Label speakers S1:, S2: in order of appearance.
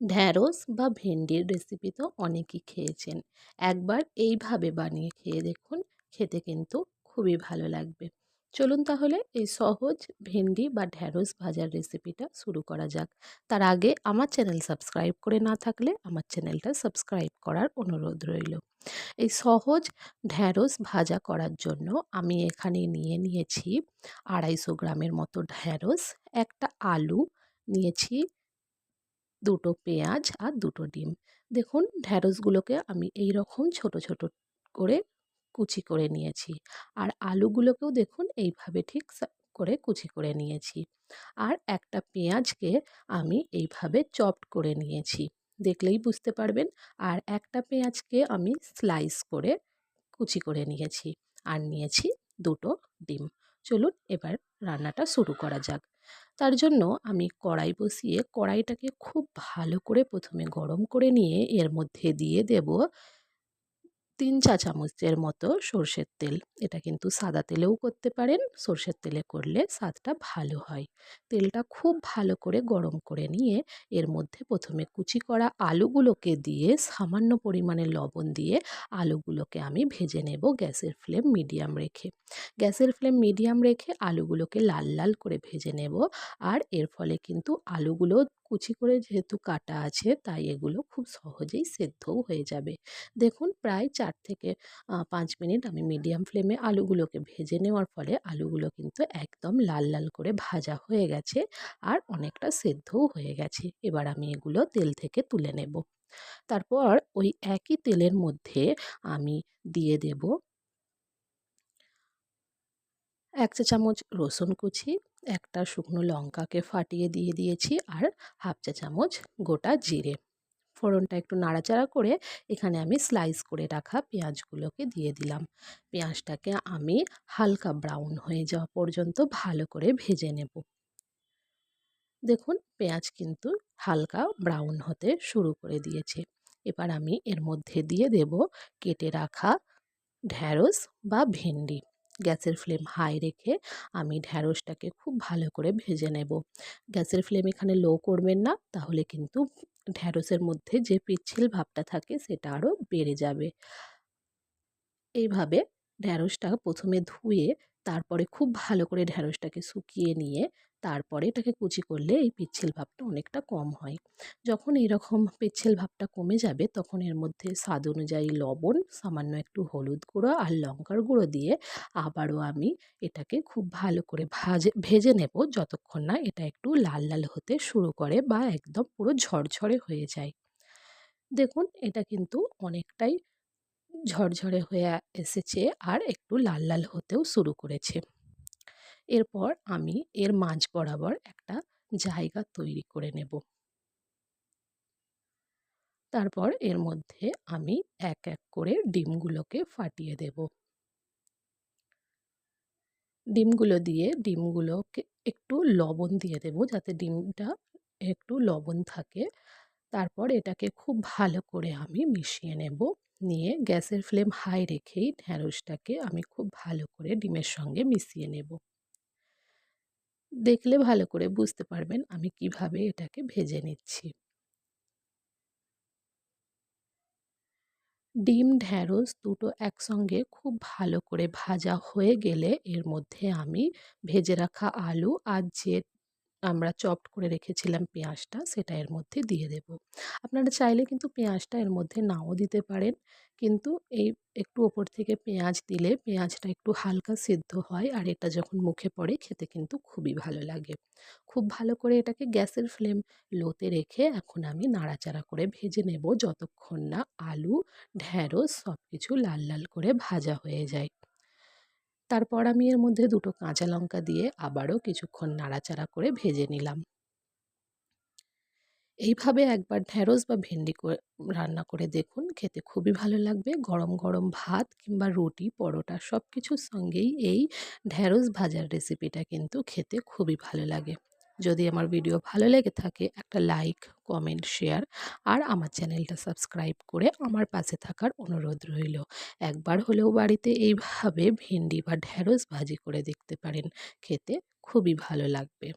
S1: ঢ্যাঁড়স বা ভেন্ডির রেসিপি তো অনেকেই খেয়েছেন। একবার এইভাবে বানিয়ে খেয়ে দেখুন, খেতে কিন্তু খুবই ভালো লাগবে। চলুন তাহলে এই সহজ ভেন্ডি বা ঢ্যাঁড়স ভাজার রেসিপিটা শুরু করা যাক। তার আগে আমার চ্যানেল সাবস্ক্রাইব করে না থাকলে আমার চ্যানেলটা সাবস্ক্রাইব করার অনুরোধ রইল। এই সহজ ঢ্যাঁড়স ভাজা করার জন্য আমি এখানে নিয়ে নিয়েছি আড়াইশো গ্রামের মতো ঢ্যাঁড়স, একটা আলু নিয়েছি দুটো পেঁয়াজ আর দুটো ডিম। দেখুন ঢ্যাঁড়সগুলোকে আমি এই রকম ছোট ছোট করে কুচি করে নিয়েছি। আর আলুগুলোকেও দেখুন, এইভাবে ঠিক করে কুচি করে নিয়েছি। আর একটা পেঁয়াজকে আমি এইভাবে চপড করে নিয়েছি। দেখলেই বুঝতে পারবেন, আর একটা পেঁয়াজকে আমি স্লাইস করে কুচি করে নিয়েছি। আর নিয়েছি দুটো ডিম। চলুন, এবার রান্নাটা শুরু করা যাক। তার জন্য আমি কড়াই বসিয়ে কড়াইটাকে খুব ভালো করে প্রথমে গরম করে নিয়ে এর মধ্যে দিয়ে দেব তিন চা চামচের মতো সর্ষের তেল। এটা কিন্তু সাদা তেলেও করতে পারেন, সর্ষের তেলে করলে স্বাদটা ভালো হয়। তেলটা খুব ভালো করে গরম করে নিয়ে এর মধ্যে প্রথমে কুচি করা আলুগুলোকে দিয়ে সামান্য পরিমাণে লবণ দিয়ে আলুগুলোকে আমি ভেজে নেব গ্যাসের ফ্লেম মিডিয়াম রেখে। গ্যাসের ফ্লেম মিডিয়াম রেখে আলুগুলোকে লাল লাল করে ভেজে নেব। আর এর ফলে কিন্তু আলুগুলো কুচি করে যেহেতু কাটা আছে, তাই এগুলো খুব সহজেই সেদ্ধও হয়ে যাবে। দেখুন, প্রায় থেকে পাঁচ মিনিট আমি মিডিয়াম ফ্লেমে আলুগুলোকে ভেজে নেওয়ার ফলে আলুগুলো কিন্তু একদম লাল লাল করে ভাজা হয়ে গেছে আর অনেকটা সেদ্ধও হয়ে গেছে। এবার আমি এগুলো তেল থেকে তুলে নেব। তারপর ওই একই তেলের মধ্যে আমি দিয়ে দেব এক চা চামচ রসুন কুচি, একটা শুকনো লঙ্কাকে ফাটিয়ে দিয়ে দিয়েছি আর হাফ চা চামচ গোটা জিরে। ফোড়নটা একটু নাড়াচাড়া করে এখানে আমি স্লাইস করে রাখা পেঁয়াজগুলোকে দিয়ে দিলাম। পেঁয়াজটাকে আমি হালকা ব্রাউন হয়ে যাওয়া পর্যন্ত ভালো করে ভেজে নেব। দেখুন, পেঁয়াজ কিন্তু হালকা ব্রাউন হতে শুরু করে দিয়েছে। এবার আমি এর মধ্যে দিয়ে দেব কেটে রাখা ঢ্যাঁড়স বা ভেন্ডি। গ্যাসের ফ্লেম হাই রেখে আমি ঢ্যাঁড়সটাকে খুব ভালো করে ভেজে নেব। গ্যাসের ফ্লেম এখানে লো করবেন না, তাহলে কিন্তু ঢ্যাঁড়সের মধ্যে যে পিচ্ছিল ভাবটা থাকে সেটা আরও বেড়ে যাবে। এইভাবে ঢ্যাঁড়সটা প্রথমে ধুয়ে তারপরে খুব ভালো করে ঢ্যাঁড়সটাকে শুকিয়ে নিয়ে তারপরে এটাকে কুচি করলে এই পিচ্ছিল ভাবটা অনেকটা কম হয়। যখন এরকম পিচ্ছিল ভাবটা কমে যাবে, তখন এর মধ্যে স্বাদ অনুযায়ী লবণ, সামান্য একটু হলুদ গুঁড়ো আর লঙ্কার গুঁড়ো দিয়ে আবারও আমি এটাকে খুব ভালো করে ভাজে, ভেজে নেব যতক্ষণ না এটা একটু লাল লাল হতে শুরু করে বা একদম পুরো ঝরঝরে হয়ে যায়। দেখুন, এটা কিন্তু অনেকটাই ঝরঝরে হয়ে এসেছে আর একটু লাল লাল হতেও শুরু করেছে। এরপর আমি এর মাঝ বরাবর একটা জায়গা তৈরি করে নেব। তারপর এর মধ্যে আমি এক এক করে ডিমগুলোকে ফাটিয়ে দেব। ডিমগুলো দিয়ে ডিমগুলোকে একটু লবণ দিয়ে দেব যাতে ডিমটা একটু লবণ থাকে। তারপর এটাকে খুব ভালো করে আমি মিশিয়ে নেব। নিয়ে গ্যাসের ফ্লেম হাই রেখেই ঢ্যাঁড়সটাকে আমি খুব ভালো করে ডিমের সঙ্গে মিশিয়ে নেব। দেখলে ভালো করে বুঝতে পারবেন আমি কীভাবে এটাকে ভেজে নিচ্ছি। ডিম, ঢ্যাঁড়স দুটো একসঙ্গে খুব ভালো করে ভাজা হয়ে গেলে এর মধ্যে আমি ভেজে রাখা আলু আর যে আমরা চপড করে রেখেছিলাম পেঁয়াজটা, সেটা এর মধ্যে দিয়ে দেব। আপনারা চাইলে কিন্তু পেঁয়াজটা এর মধ্যে নাও দিতে পারেন। কিন্তু এই একটু ওপর থেকে পেঁয়াজ দিলে পেঁয়াজটা একটু হালকা সেদ্ধ হয় আর এটা যখন মুখে পড়ে খেতে কিন্তু খুবই ভালো লাগে। খুব ভালো করে এটাকে গ্যাসের ফ্লেম লোতে রেখে এখন আমি নাড়াচাড়া করে ভেজে নেব। যতক্ষণ না আলু ঢ্যাঁড়স সব কিছু লাল লাল করে ভাজা হয়ে যায়। তারপর আমি এর মধ্যে দুটো কাঁচা লঙ্কা দিয়ে আবারও কিছুক্ষণ নাড়াচাড়া করে ভেজে নিলাম। এইভাবে একবার ঢ্যাঁড়স বা ভেন্ডি রান্না করে দেখুন, খেতে খুবই ভালো লাগবে। গরম গরম ভাত কিংবা রুটি, পরোটা সব কিছুর সঙ্গেই এই ঢ্যাঁড়স ভাজার রেসিপিটা কিন্তু খেতে খুবই ভালো লাগে। যদি আমার ভিডিও ভালো লেগে থাকে, একটা লাইক, কমেন্ট, শেয়ার আর আমার চ্যানেলটা সাবস্ক্রাইব করে আমার পাশে থাকার অনুরোধ রইল। একবার হলেও বাড়িতে এইভাবে ভেন্ডি বা ঢ্যাঁড়স ভাজি করে দেখতে পারেন, খেতে খুবই ভালো লাগবে।